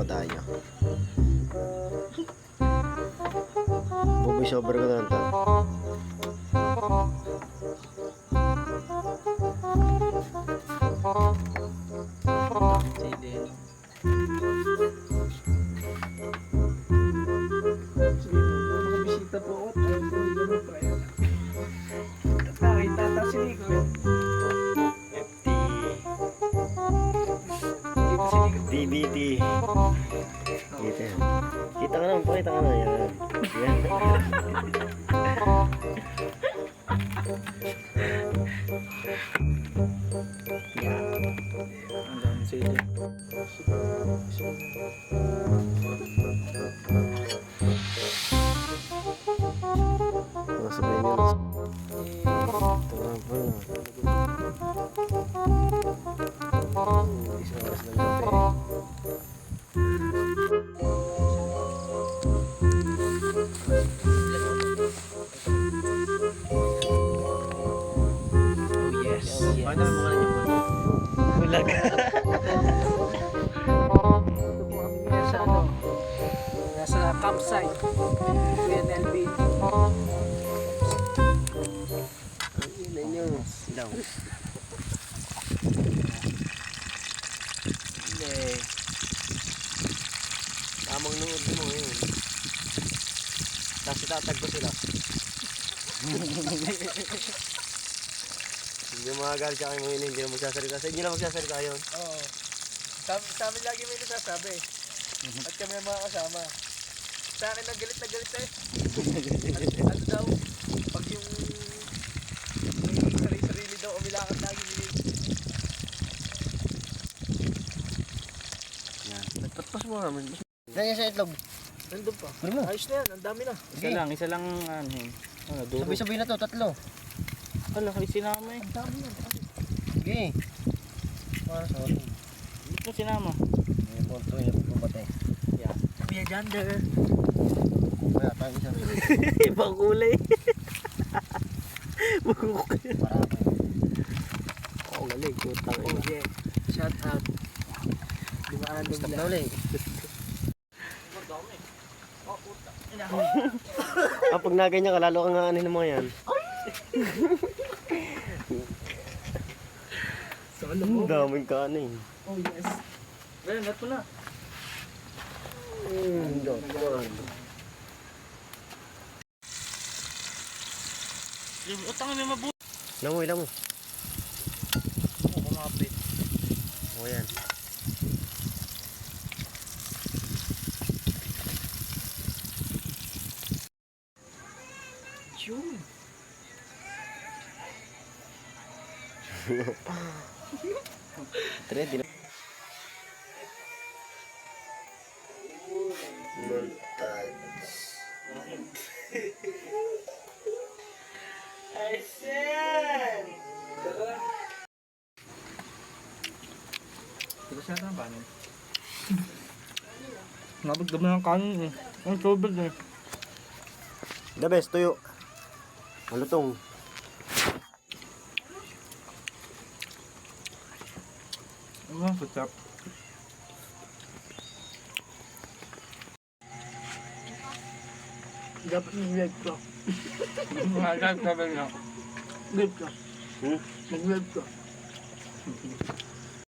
padayo. Buboy sober ko ito. Sige. Sige, mga bisita po TBT. Kita yan. Kita ka naman, pakita ka na. Yan. Yan. Ang dami sili. Mga sabihin nyo. Ito na. Isang Paano mo mga niyo? Bulag. Ito po kami ngayon sa ano. Nasa campsite. PNLB. Ang ina nyo. Daw. Hindi. Tamang nood mo ngayon. Tapos itatag ko sila. Hindi mga gal sa akin ngayon, hindi na magsasalita. Sa inyo na magsasalita yun. Oo. Sa, sa amin lagi may nasasabi. At kami ang mga kasama. Sa akin na galit na galit eh. At, ano daw, pag yung may sarili-sarili daw umilakan lagi nila. Yan. Nagtatpas mo naman. Ganyan sa itlog. Nandun pa. Mo. Ayos na yan, ang dami na. Isa lang, isa lang ano. Ano, duro. Sabay-sabay na to, tatlo. Ala, kayo sinama eh. Sige. Para sa akin. Mo sinama? May punto yung pagpapatay. Yeah. Kuya Jander. Wala tayo isa. Ibang kulay. Marami. Oh, galing. Putang Oh ina. yeah. Shout out. Dumaan ng Stop na vlog. ulit. Ina. Ah, pag naganyan ka, lalo kang nga ng mga yan. Solo Ang mo. daming kanin. Oh yes. Well, gat mo na. Mm, dokon. Yung utang na mabuti. Ilang mo. Ako kumapit. O yan. Yun. Ready na. Ito siya na paano? Nabagdam na ng kanin eh. Ang tubig eh. The best, tuyo. Malutong. Ang ketchup? Dapat mag-live ka. Mga sabi na. Live ka. Hmm? Mag-live ka.